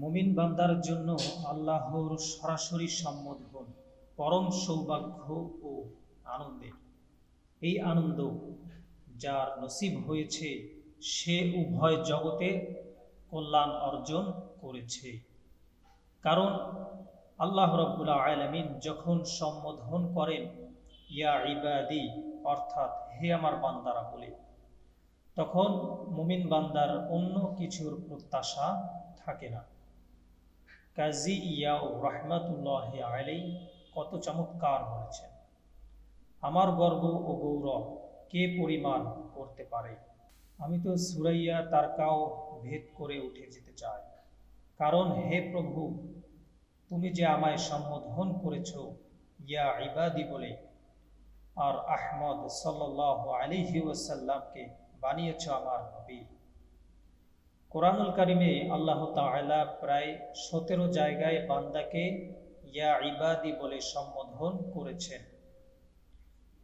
মুমিন বান্দার জন্য আল্লাহর সরাসরি সম্বোধন পরম সৌভাগ্য ও আনন্দের। এই আনন্দ যার নসিব হয়েছে, সে উভয় জগতে কল্যাণ অর্জন করেছে। কারণ আল্লাহ রব্বুল আলমিন যখন সম্বোধন করেন, ইয়া ইবাদি, অর্থাৎ হে আমার বান্দারা বলে, তখন মুমিন বান্দার অন্য কিছুর প্রত্যাশা থাকে না। কাজী ইয়াও রহমাতুল্লাহ আলাই কত চমৎকার বলেছেন। আমার গর্ব ও গৌরব কে পরিমাণ করতে পারে? আমি তো সুরাইয়া তারকাও ভেদ করে উঠে যেতে চাই। কারণ হে প্রভু, তুমি যে আমায় সম্বোধন করেছ ইয়া ইবাদি বলে আর আহমদ সাল্লাহ আলিহি বানিয়েছ আমার নবী। কোরআনুল কারিমে আল্লাহ তাআলা প্রায় সতেরো জায়গায় বান্দাকে ইয়া ইবাদি বলে সম্বোধন করেছেন।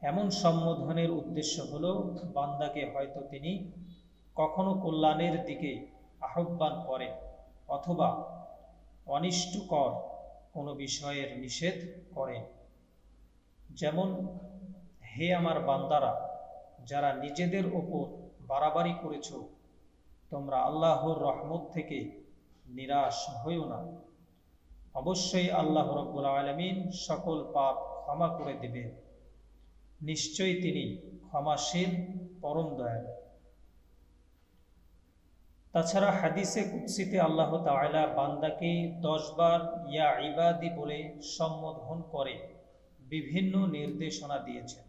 এমন সম্বোধনের উদ্দেশ্য হল, বান্দাকে হয়তো তিনি কখনো কল্যাণের দিকে আহ্বান করেন অথবা অনিষ্টকর কোনো বিষয়ের নিষেধ করেন। যেমন, হে আমার বান্দারা, যারা নিজেদের ওপর বাড়াবাড়ি করেছ তোমরা আল্লাহর রহমত থেকে নিরাশ হইও না। অবশ্যই আল্লাহ রব্বুল আলমিন সকল পাপ ক্ষমা করে দেবেন। নিশ্চয়ই তিনি ক্ষমাশীল, পরম দয়ালু। তাছাড়া হাদিসে কুৎসিতে আল্লাহ তাআলা বান্দাকে দশবার ইয়া ইবাদি বলে সম্বোধন করে, বিভিন্ন নির্দেশনা দিয়েছেন।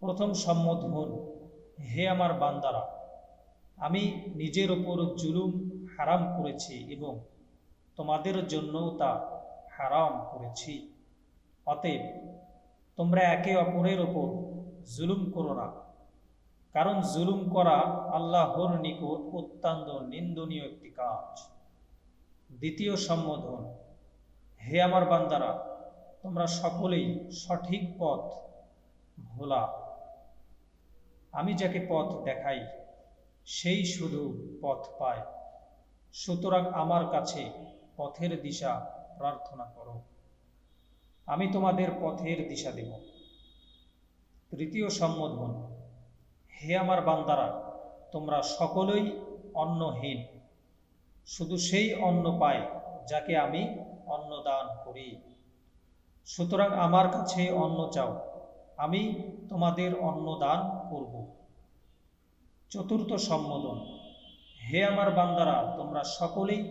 প্রথম সম্বোধন, হে আমার বান্দারা আমি নিজের ওপর জুলুম হারাম করেছি এবং তোমাদের জন্যও তা হারাম করেছি। অতএব তোমরা একে অপরের ওপর জুলুম করো না। কারণ জুলুম করা আল্লাহর নিকট অত্যন্ত নিন্দনীয় একটি কাজ। দ্বিতীয় সম্বোধন, হে আমার বান্দারা, তোমরা সকলেই সঠিক পথ ভোলা। আমি যাকে পথ দেখাই সেই শুধু পথ পায়। সুতরাং আমার কাছে পথের দিশা প্রার্থনা করো। আমি তোমাদের পথের দিশা দেব। তৃতীয় সম্বোধন, হে আমার বান্দারা, তোমরা সকলেই অন্নহীন। শুধু সেই অন্ন পায় যাকে আমি অন্ন দান করি। সুতরাং আমার কাছে অন্ন চাও, আমি তোমাদের অন্ন দান করব। চতুর্থ সম্বোধন। হে আমার বান্দারা, তোমরা সকলেই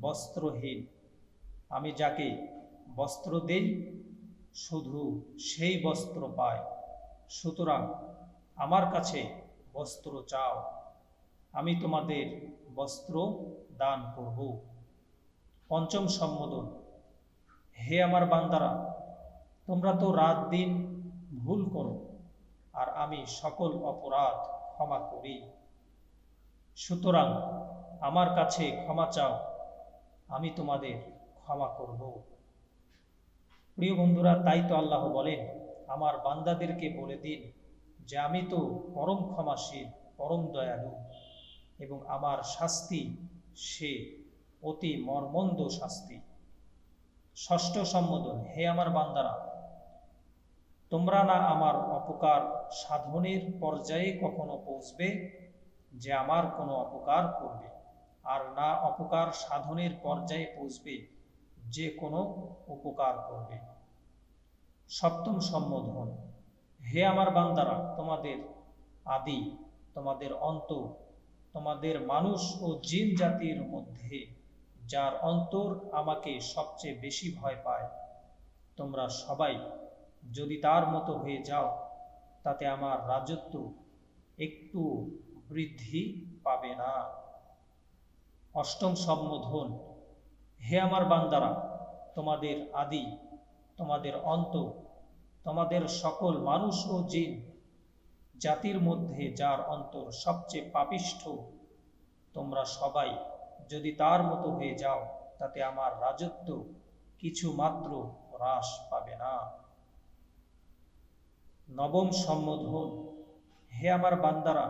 বস্ত্রহীন। আমি যাকে বস্ত্র দেই, শুধু সেই বস্ত্র পায়। সুতরাং আমার কাছে বস্ত্র চাও, আমি তোমাদের বস্ত্র দান করব। পঞ্চম সম্বোধন। হে আমার বান্দারা, তোমরা তো রাত দিন ভুল করো, আর আমি সকল অপরাধ ক্ষমা করি। সুতরাং আমার কাছে ক্ষমা চাও, আমি তোমাদের ক্ষমা করব। প্রিয় বন্ধুরা, তাই তো আল্লাহ বলেন, আমার বান্দাদেরকে বলে দিন যে আমি তো পরম ক্ষমাশীল, পরম দয়ালু এবং আমার শাস্তি সে অতি মর্মন্দ শাস্তি। ষষ্ঠ সম্বোধন, হে আমার বান্দারা তোমরা না আমার অপকার সাধনের পর্যায়ে কখনো পৌঁছবে যে আমার কোনো অপকার করবে? আর না অপকার সাধনের পর্যায়ে পৌঁছবে যে কোনো উপকার করবে। সপ্তম সম্বোধন। হে আমার বান্দারা, তোমাদের আদি, তোমাদের অন্ত, তোমাদের মানুষ ও জিন জাতির মধ্যে যার অন্তর আমাকে সবচেয়ে বেশি ভয় পায়, তোমরা সবাই যদি তার মতো হয়ে যাও, তাতে আমার রাজত্ব একটু বৃদ্ধি পাবে না। অষ্টম সম্বোধন, হে আমার বান্দারা, তোমাদের আদি, তোমাদের অন্ত, তোমাদের সকল মানুষ ও জিন, জাতির মধ্যে যার অন্তর সবচেয়ে পাপিষ্ঠ, তোমরা সবাই যদি তার মতো হয়ে যাও, তাতে আমার রাজত্ব কিছু মাত্র হ্রাস পাবে না। নবম সম্বোধন। হে আমার বান্দারা,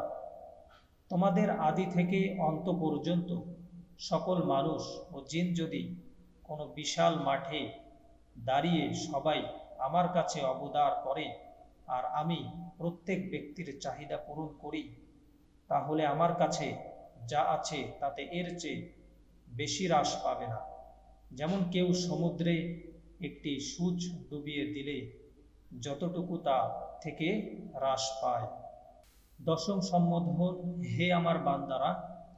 তোমাদের আদি থেকে অন্ত পর্যন্ত সকল মানুষ ও জিন যদি কোনো বিশাল মাঠে দাঁড়িয়ে সবাই আমার কাছে অবদার করে আর আমি প্রত্যেক ব্যক্তির চাহিদা পূরণ করি, তাহলে আমার কাছে যা আছে তাতে এর চেয়ে বেশি হ্রাস পাবে না। যেমন কেউ সমুদ্রে একটি সূচ ডুবিয়ে দিলে যতটুকু তা থেকে হ্রাস পায়। দশম সম্বোধন হে আমার বান্দারা,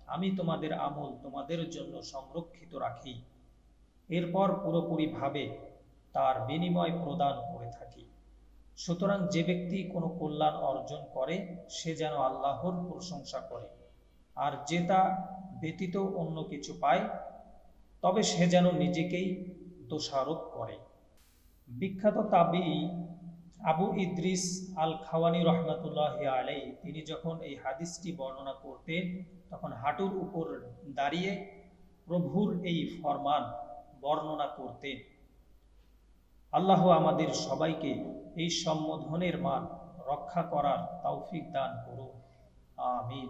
আমি তোমাদের আমল তোমাদের জন্য সংরক্ষিত রাখি। এরপর পুরোপুরিভাবে তার বিনিময় প্রদান করে থাকি। সুতরাং যে ব্যক্তি কোনো কল্যাণ অর্জন করে, সে যেন আল্লাহর প্রশংসা করে। আর যে তা ব্যতীত অন্য কিছু পায়, তবে সে যেন নিজেকেই দোষারোপ করে। বিখ্যাত তাবি আবু ইদ্রিস আল খাওয়ানি রহমতুল্লাহ আলাই তিনি যখন এই হাদিসটি বর্ণনা করতেন, তখন হাঁটুর উপর দাঁড়িয়ে প্রভুর এই ফরমান বর্ণনা করতেন। আল্লাহ আমাদের সবাইকে এই সম্বোধনের মান রক্ষা করার তৌফিক দান করুন। আমিন।